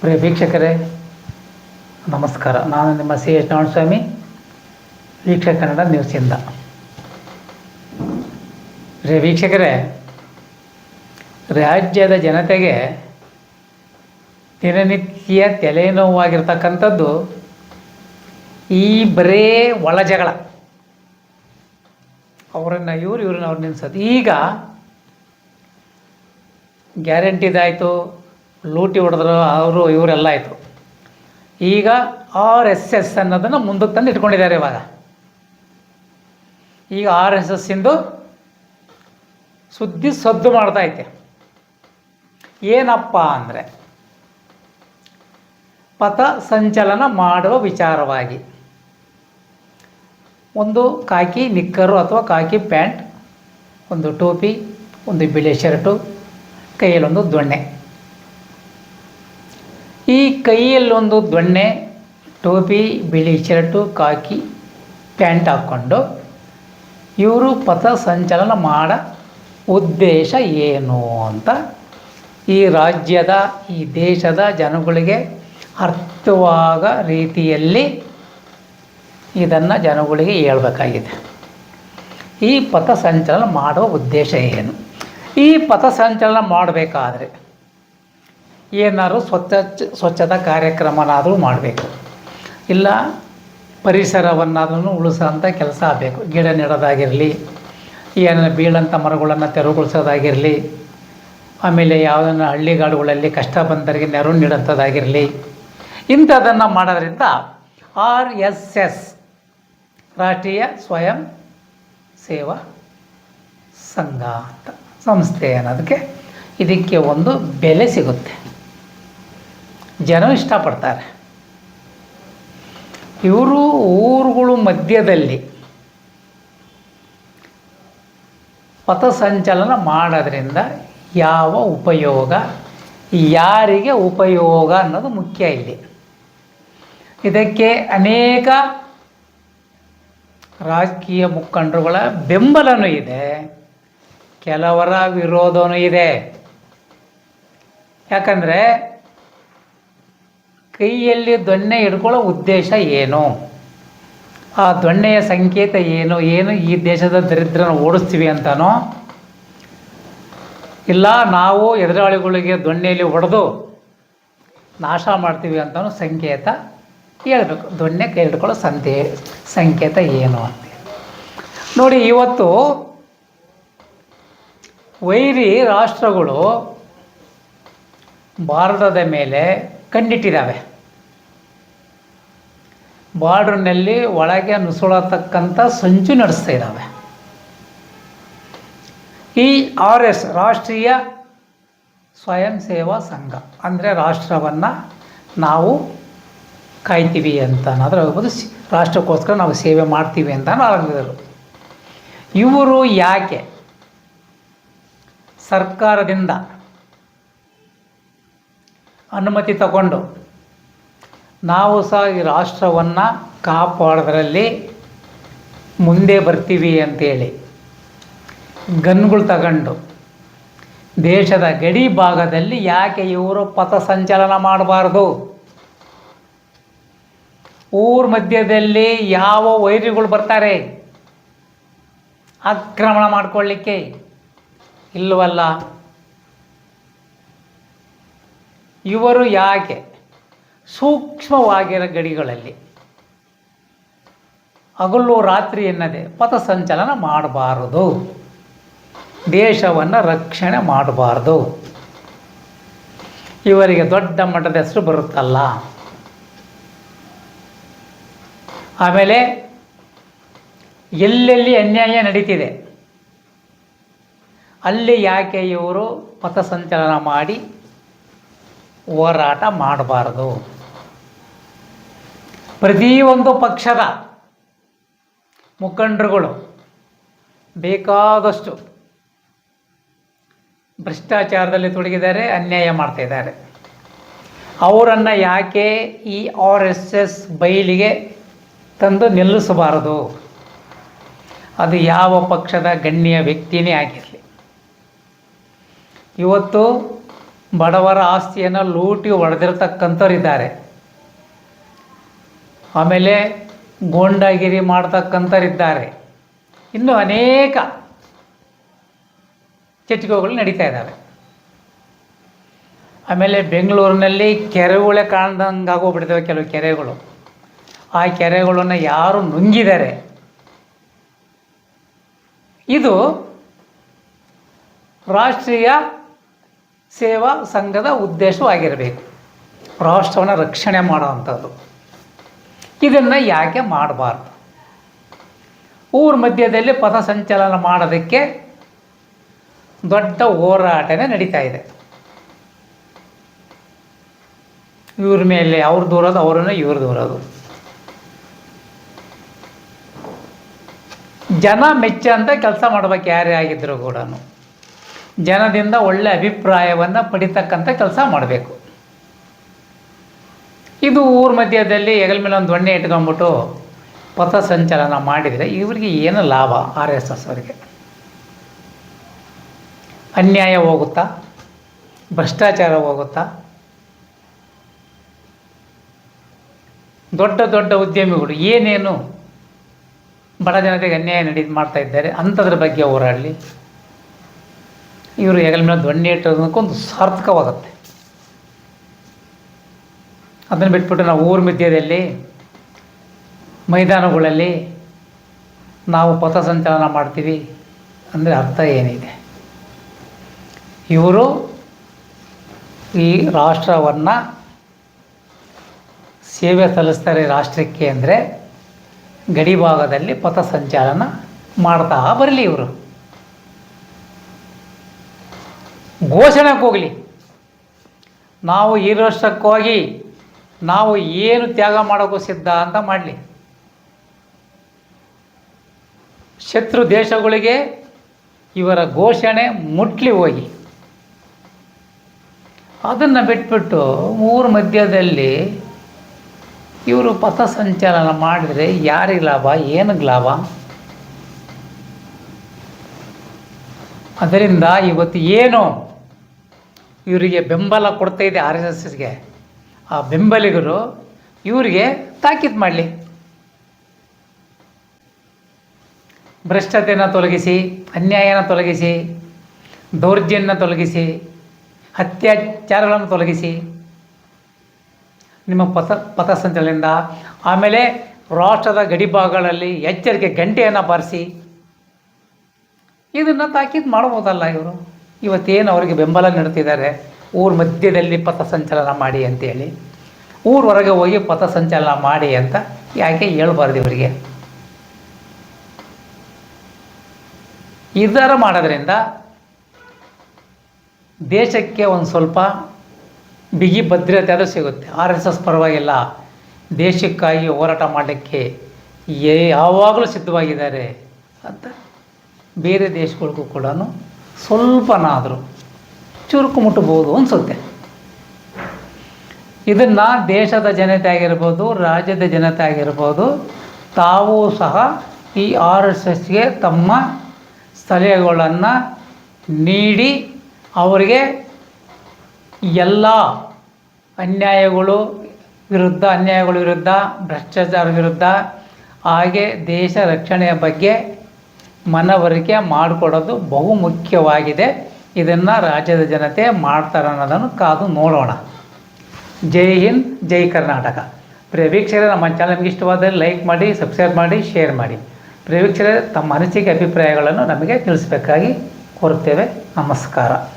ಪ್ರಿಯ ವೀಕ್ಷಕರೇ, ನಮಸ್ಕಾರ. ನಾನು ನಿಮ್ಮ ಸಿ ಎಚ್ ನಾರಾಯಣಸ್ವಾಮಿ, ವೀಕ್ಷಕ ಕನ್ನಡ ನ್ಯೂಸಿಂದ ಪ್ರಿಯ ವೀಕ್ಷಕರೇ, ರಾಜ್ಯದ ಜನತೆಗೆ ದಿನನಿತ್ಯ ತಲೆನೋವಾಗಿರ್ತಕ್ಕಂಥದ್ದು ಈ ಬರೇ ಒಳ ಜಗಳ ಅವರನ್ನು ಇವ್ರು ಇವ್ರನ್ನ ಅವ್ರು ನಿಲ್ಲಿಸೋದು ಈಗ ಗ್ಯಾರಂಟಿದಾಯಿತು ಲೂಟಿ ಹೊಡೆದ್ರು, ಅವರು, ಇವರೆಲ್ಲ ಆಯಿತು. ಈಗ ಆರ್ ಎಸ್ ಎಸ್ ಅನ್ನೋದನ್ನು ಮುಂದಕ್ಕೆ ತಂದು ಇಟ್ಕೊಂಡಿದ್ದಾರೆ ಇವಾಗ. ಈಗ ಆರ್ ಎಸ್ ಎಸ್ಸಿಂದು ಸುದ್ದಿ ಸದ್ದು ಮಾಡ್ತಾ ಐತೆ. ಏನಪ್ಪ ಅಂದರೆ, ಪಥ ಸಂಚಲನ ಮಾಡುವ ವಿಚಾರವಾಗಿ ಒಂದು ಕಾಕಿ ನಿಕ್ಕರು ಅಥವಾ ಕಾಕಿ ಪ್ಯಾಂಟ್, ಒಂದು ಟೋಪಿ, ಒಂದು ಬಿಳಿ ಶರ್ಟು, ಕೈಯಲ್ಲೊಂದು ದೊಣ್ಣೆ. ಈ ಕೈಯಲ್ಲೊಂದು ದೊಣ್ಣೆ ಟೋಪಿ, ಬಿಳಿ ಶರ್ಟು, ಕಾಕಿ, ಪ್ಯಾಂಟ್ ಹಾಕ್ಕೊಂಡು ಇವರು ಪಥ ಸಂಚಲನ ಮಾಡ ಉದ್ದೇಶ ಏನು ಅಂತ ಈ ರಾಜ್ಯದ, ಈ ದೇಶದ ಜನಗಳಿಗೆ ಅರ್ಥವಾಗ ರೀತಿಯಲ್ಲಿ ಇದನ್ನು ಜನಗಳಿಗೆ ಹೇಳಬೇಕಾಗಿದೆ. ಈ ಪಥ ಸಂಚಲನ ಮಾಡುವ ಉದ್ದೇಶ ಏನು? ಈ ಪಥ ಸಂಚಲನ ಮಾಡಬೇಕಾದ್ರೆ ಏನಾದ್ರು ಸ್ವಚ್ಛ ಸ್ವಚ್ಛತಾ ಕಾರ್ಯಕ್ರಮನಾದರೂ ಮಾಡಬೇಕು. ಇಲ್ಲ ಪರಿಸರವನ್ನಾದ್ರೂ ಉಳಿಸೋಂಥ ಕೆಲಸ ಆಗಬೇಕು. ಗಿಡ ನೆಡೋದಾಗಿರಲಿ ಏನಾರ ಬೀಳಂಥ ಮರಗಳನ್ನು ತೆರವುಗೊಳಿಸೋದಾಗಿರಲಿ, ಆಮೇಲೆ ಯಾವುದನ್ನ ಹಳ್ಳಿಗಾಡುಗಳಲ್ಲಿ ಕಷ್ಟ ಬಂದವರಿಗೆ ನೆರವು ನೀಡೋಂಥದ್ದಾಗಿರಲಿ, ಇಂಥದ್ದನ್ನು ಮಾಡೋದ್ರಿಂದ ಆರ್ ಎಸ್ ಎಸ್ ರಾಷ್ಟ್ರೀಯ ಸ್ವಯಂ ಸೇವಾ ಸಂಘ ಅಂತ ಸಂಸ್ಥೆ ಅನ್ನೋದಕ್ಕೆ ಇದಕ್ಕೆ ಒಂದು ಬೆಲೆ ಸಿಗುತ್ತೆ. ಜನ ಇಷ್ಟಪಡ್ತಾರೆ. ಇವರು ಊರುಗಳು ಮಧ್ಯದಲ್ಲಿ ಪಥಸಂಚಲನ ಮಾಡೋದ್ರಿಂದ ಯಾವ ಉಪಯೋಗ, ಯಾರಿಗೆ ಉಪಯೋಗ ಅನ್ನೋದು ಮುಖ್ಯ ಇಲ್ಲಿ. ಇದಕ್ಕೆ ಅನೇಕ ರಾಜಕೀಯ ಮುಖಂಡರುಗಳ ಬೆಂಬಲನೂ ಇದೆ, ಕೆಲವರ ವಿರೋಧನೂ ಇದೆ. ಯಾಕಂದರೆ ಕೈಯಲ್ಲಿ ದೊಣ್ಣೆ ಹಿಡ್ಕೊಳ್ಳೋ ಉದ್ದೇಶ ಏನು? ಆ ದೊಣ್ಣೆಯ ಸಂಕೇತ ಏನು? ಏನು ಈ ದೇಶದ ದರಿದ್ರನ ಓಡಿಸ್ತೀವಿ ಅಂತಾನೋ? ಇಲ್ಲ, ನಾವು ಎದುರಾಳಿಗಳಿಗೆ ದೊಣ್ಣೆಯಲ್ಲಿ ಹೊಡೆದು ನಾಶ ಮಾಡ್ತೀವಿ ಅಂತಾನು ಸಂಕೇತ ಹೇಳ್ಬೇಕು. ದೊಣ್ಣೆ ಕೈ ಹಿಡ್ಕೊಳ್ಳೋ ಸಂತೆ, ಸಂಕೇತ ಏನು ಅಂತ. ನೋಡಿ, ಇವತ್ತು ವೈರಿ ರಾಷ್ಟ್ರಗಳು ಭಾರತದ ಮೇಲೆ ಕಣ್ಣಿಟ್ಟಿದ್ದಾವೆ ಬಾರ್ಡ್ರ್ನಲ್ಲಿ ಒಳಗೆ ನುಸುಳತಕ್ಕಂಥ ಸಂಚು ನಡೆಸ್ತಾ ಇದ್ದಾವೆ. ಈ ಆರ್ ಎಸ್ ರಾಷ್ಟ್ರೀಯ ಸ್ವಯಂ ಸೇವಾ ಸಂಘ, ಅಂದರೆ ರಾಷ್ಟ್ರವನ್ನು ನಾವು ಕಾಯ್ತೀವಿ ಅಂತ ಅನ್ನೋದ್ರ ಹೇಳ್ಬೋದು. ರಾಷ್ಟ್ರಕ್ಕೋಸ್ಕರ ನಾವು ಸೇವೆ ಮಾಡ್ತೀವಿ ಅಂತ ಆರಂಭಿಸಿದರು ಇವರು ಯಾಕೆ ಸರ್ಕಾರದಿಂದ ಅನುಮತಿ ತಗೊಂಡು. ನಾವು ಸಹ ಈ ರಾಷ್ಟ್ರವನ್ನು ಕಾಪಾಡೋದ್ರಲ್ಲಿ ಮುಂದೆ ಬರ್ತೀವಿ ಅಂತೇಳಿ. ಗನ್ಗಳು ತಗೊಂಡು. ದೇಶದ ಗಡಿ ಭಾಗದಲ್ಲಿ ಯಾಕೆ ಇವರು ಪಥಸಂಚಲನ ಮಾಡಬಾರ್ದು? ಊರ ಮಧ್ಯದಲ್ಲಿ ಯಾವ ವೈರಿಗಳು ಬರ್ತಾರೆ? ಆಕ್ರಮಣ ಮಾಡಿಕೊಳ್ಳಿಕ್ಕೆ ಇಲ್ಲವಲ್ಲ ಇವರು ಯಾಕೆ ಸೂಕ್ಷ್ಮವಾಗಿರೋ ಗಡಿಗಳಲ್ಲಿ ಹಗಲು ರಾತ್ರಿ ಎನ್ನದೆ ಪಥಸಂಚಲನ ಮಾಡಬಾರದು, ದೇಶವನ್ನು ರಕ್ಷಣೆ ಮಾಡಬಾರ್ದು. ಇವರಿಗೆ ದೊಡ್ಡ ಮಟ್ಟದ ಹೆಸರು ಬರುತ್ತಲ್ಲ. ಆಮೇಲೆ ಎಲ್ಲೆಲ್ಲಿ ಅನ್ಯಾಯ ನಡೀತಿದೆ, ಅಲ್ಲಿ ಯಾಕೆ ಇವರು ಪಥಸಂಚಲನ ಮಾಡಿ ಹೋರಾಟ ಮಾಡಬಾರ್ದು. ಪ್ರತಿಯೊಂದು ಪಕ್ಷದ ಮುಖಂಡರುಗಳು ಬೇಕಾದಷ್ಟು ಭ್ರಷ್ಟಾಚಾರದಲ್ಲಿ ತೊಡಗಿದ್ದಾರೆ, ಅನ್ಯಾಯ ಮಾಡ್ತಾ ಇದ್ದಾರೆ. ಅವರನ್ನು ಯಾಕೆ ಈ ಆರ್ ಎಸ್ ಎಸ್ ಬಯಲಿಗೆ ತಂದು ನಿಲ್ಲಿಸಬಾರದು? ಅದು ಯಾವ ಪಕ್ಷದ ಗಣ್ಯ ವ್ಯಕ್ತಿಯೇ ಆಗಿರಲಿ. ಇವತ್ತು ಬಡವರ ಆಸ್ತಿಯನ್ನು ಲೂಟಿ ಹೊಡೆದಿರ್ತಕ್ಕಂಥವ್ರಿದ್ದಾರೆ. ಆಮೇಲೆ ಗೋಂಡಾಗಿರಿ ಮಾಡ್ತಕ್ಕಂಥವ್ರಿದ್ದಾರೆ. ಇನ್ನೂ ಅನೇಕ ಚಟುವಟಿಕೆಗಳು ನಡೀತಾ ಇದ್ದಾವೆ. ಆಮೇಲೆ ಬೆಂಗಳೂರಿನಲ್ಲಿ ಕೆರೆಗಳೇ ಕಾಣ್ದಂಗೆ ಆಗೋಗ್ಬಿಡ್ತವೆ ಕೆಲವು ಕೆರೆಗಳು. ಆ ಕೆರೆಗಳನ್ನು ಯಾರು ನುಂಗಿದ್ದಾರೆ ಇದು ರಾಷ್ಟ್ರೀಯ ಸೇವಾ ಸಂಘದ ಉದ್ದೇಶವಾಗಿರಬೇಕು. ರಾಷ್ಟ್ರವನ್ನು ರಕ್ಷಣೆ ಮಾಡೋವಂಥದ್ದು. ಇದನ್ನು ಯಾಕೆ ಮಾಡಬಾರ್ದು? ಊರ ಮಧ್ಯದಲ್ಲಿ ಪಥಸಂಚಲನ ಮಾಡೋದಕ್ಕೆ ದೊಡ್ಡ ಹೋರಾಟನೇ ನಡೀತಾ ಇದೆ. ಇವ್ರ ಮೇಲೆ ಅವ್ರು ದೂರೋದು, ಅವ್ರನ್ನ ಇವ್ರು ದೂರೋದು. ಜನ ಮೆಚ್ಚಂತ ಕೆಲಸ ಮಾಡ್ಬೇಕು ಯಾರೇ ಆಗಿದ್ದರೂ ಕೂಡ ಜನದಿಂದ ಒಳ್ಳೆ ಅಭಿಪ್ರಾಯವನ್ನು ಪಡಿತಕ್ಕಂಥ ಕೆಲಸ ಮಾಡಬೇಕು. ಇದು ಊರ ಮಧ್ಯದಲ್ಲಿ ಹೆಗಲ ಮೇಲೆ ಒಂದು ದೊಣ್ಣೆ ಇಟ್ಕೊಂಡ್ಬಿಟ್ಟು ಪಥಸಂಚಲನ ಮಾಡಿದರೆ ಇವರಿಗೆ ಏನು ಲಾಭ ಆರ್ ಎಸ್ ಎಸ್ ಅವರಿಗೆ? ಅನ್ಯಾಯ ಹೋಗುತ್ತಾ? ಭ್ರಷ್ಟಾಚಾರ ಹೋಗುತ್ತಾ? ದೊಡ್ಡ ದೊಡ್ಡ ಉದ್ಯಮಿಗಳು ಏನೇನು ಬಡ ಜನತೆಗೆ ಅನ್ಯಾಯ ನಡೀದು ಮಾಡ್ತಾ ಇದ್ದಾರೆ ಅಂಥದ್ರ ಬಗ್ಗೆ ಹೋರಾಡಲಿ. ಇವರು ಹೆಗಲ ಮೇಲೆ ದೊಣ್ಣೆ ಇಟ್ಟೋದಕ್ಕೊಂದು ಸಾರ್ಥಕವಾಗುತ್ತೆ. ಅದನ್ನು ಬಿಟ್ಬಿಟ್ಟು ನಾವು ಊರ ಮಧ್ಯದಲ್ಲಿ ಮೈದಾನಗಳಲ್ಲಿ ನಾವು ಪಥಸಂಚಲನ ಮಾಡ್ತೀವಿ ಅಂದರೆ ಅರ್ಥ ಏನಿದೆ? ಇವರು ಈ ರಾಷ್ಟ್ರವನ್ನು ಸೇವೆ ಸಲ್ಲಿಸ್ತಾರೆ ರಾಷ್ಟ್ರಕ್ಕೆ ಅಂದರೆ ಗಡಿ ಭಾಗದಲ್ಲಿ ಪಥಸಂಚಲನ ಮಾಡ್ತಾ ಬರಲಿ ಇವರು. ಘೋಷಣೆಗೆ ಹೋಗಲಿ. ನಾವು ಈ ವರ್ಷಕ್ಕೋಗಿ ನಾವು ಏನು ತ್ಯಾಗ ಮಾಡೋಕ್ಕೂ ಸಿದ್ಧ ಅಂತ ಮಾಡಲಿ. ಶತ್ರು ದೇಶಗಳಿಗೆ ಇವರ ಘೋಷಣೆ ಮುಟ್ಲಿ ಹೋಗಿ. ಅದನ್ನು ಬಿಟ್ಬಿಟ್ಟು ಊರ ಮಧ್ಯದಲ್ಲಿ ಇವರು ಪಥಸಂಚಲನ ಮಾಡಿದರೆ ಯಾರಿಗೆ ಲಾಭ, ಏನಕ್ಕೆ ಲಾಭ? ಅದರಿಂದ ಇವತ್ತು ಏನು? ಇವರಿಗೆ ಬೆಂಬಲ ಕೊಡ್ತಾ ಇದೆ ಆರ್ ಎಸ್ ಎಸ್ಗೆ. ಆ ಬೆಂಬಲಿಗರು ಇವರಿಗೆ ತಾಕೀತು ಮಾಡಲಿ. ಭ್ರಷ್ಟತೆಯನ್ನು ತೊಲಗಿಸಿ, ಅನ್ಯಾಯನ ತೊಲಗಿಸಿ ದೌರ್ಜನ್ಯ ತೊಲಗಿಸಿ, ಅತ್ಯಾಚಾರಗಳನ್ನು ತೊಲಗಿಸಿ, ನಿಮ್ಮ ಪಥ, ಪಥಸಂಚಲನದಿಂದ ಆಮೇಲೆ ರಾಷ್ಟ್ರದ ಗಡಿಭಾಗಗಳಲ್ಲಿ ಎಚ್ಚರಿಕೆ ಗಂಟೆಯನ್ನು ಬಾರಿಸಿ ಇದನ್ನು ತಾಕೀತು ಮಾಡ್ಬೋದಲ್ಲ ಇವರು? ಇವತ್ತೇನು ಅವರಿಗೆ ಬೆಂಬಲ ನೀಡ್ತಿದ್ದಾರೆ ಊರ ಮಧ್ಯದಲ್ಲಿ ಪಥಸಂಚಲನ ಮಾಡಿ ಅಂತೇಳಿ. ಊರ ಹೊರಗೆ ಹೋಗಿ ಪಥಸಂಚಲನ ಮಾಡಿ ಅಂತ ಯಾಕೆ ಹೇಳ್ಬಾರ್ದು ಇವರಿಗೆ? ಇದರ ಮಾಡೋದ್ರಿಂದ ದೇಶಕ್ಕೆ ಒಂದು ಸ್ವಲ್ಪ ಬಿಗಿ ಭದ್ರತೆ ಅದು ಸಿಗುತ್ತೆ. ಆರ್ ಎಸ್ ಎಸ್ ಪರವಾಗಿಲ್ಲ. ದೇಶಕ್ಕಾಗಿ ಹೋರಾಟ ಮಾಡಲಿಕ್ಕೆ ಯಾವಾಗಲೂ ಸಿದ್ಧವಾಗಿದ್ದಾರೆ ಅಂತ ಬೇರೆ ದೇಶಗಳಿಗೂ ಕೂಡ ಸ್ವಲ್ಪನಾದರೂ ಚುರುಕು ಮುಟ್ಟಬಹುದು ಅನಿಸುತ್ತೆ. ಇದನ್ನು ದೇಶದ ಜನತೆ ಆಗಿರ್ಬೋದು, ರಾಜ್ಯದ ಜನತೆ ಆಗಿರ್ಬೋದು, ತಾವೂ ಸಹ ಈ ಆರ್ ಎಸ್ ಎಸ್ಗೆ ತಮ್ಮ ಸಲಹೆಗಳನ್ನು ನೀಡಿ ಅವರಿಗೆ ಎಲ್ಲ ಅನ್ಯಾಯಗಳು ವಿರುದ್ಧ, ಅನ್ಯಾಯಗಳ ವಿರುದ್ಧ, ಭ್ರಷ್ಟಾಚಾರ ವಿರುದ್ಧ, ಹಾಗೆ ದೇಶ ರಕ್ಷಣೆಯ ಬಗ್ಗೆ ಮನವರಿಕೆ ಮಾಡಿಕೊಡೋದು ಬಹು ಮುಖ್ಯವಾಗಿದೆ ಇದನ್ನು ರಾಜ್ಯದ ಜನತೆ ಮಾಡ್ತಾರೆ ಅನ್ನೋದನ್ನು ಕಾದು ನೋಡೋಣ. ಜೈ ಹಿಂದ್, ಜೈ ಕರ್ನಾಟಕ. ಪ್ರಿಯ ವೀಕ್ಷಕರೇ, ನಮ್ಮ ಚಾನಲ್ ನಿಮಗೆ ಇಷ್ಟವಾದರೆ ಲೈಕ್ ಮಾಡಿ ಸಬ್ಸ್ಕ್ರೈಬ್ ಮಾಡಿ ಶೇರ್ ಮಾಡಿ. ಪ್ರಿಯ ತಮ್ಮ ಅನಿಸಿಕೆ, ಅಭಿಪ್ರಾಯಗಳನ್ನು ನಮಗೆ ತಿಳಿಸಬೇಕಾಗಿ ಕೋರುತ್ತೇವೆ. ನಮಸ್ಕಾರ.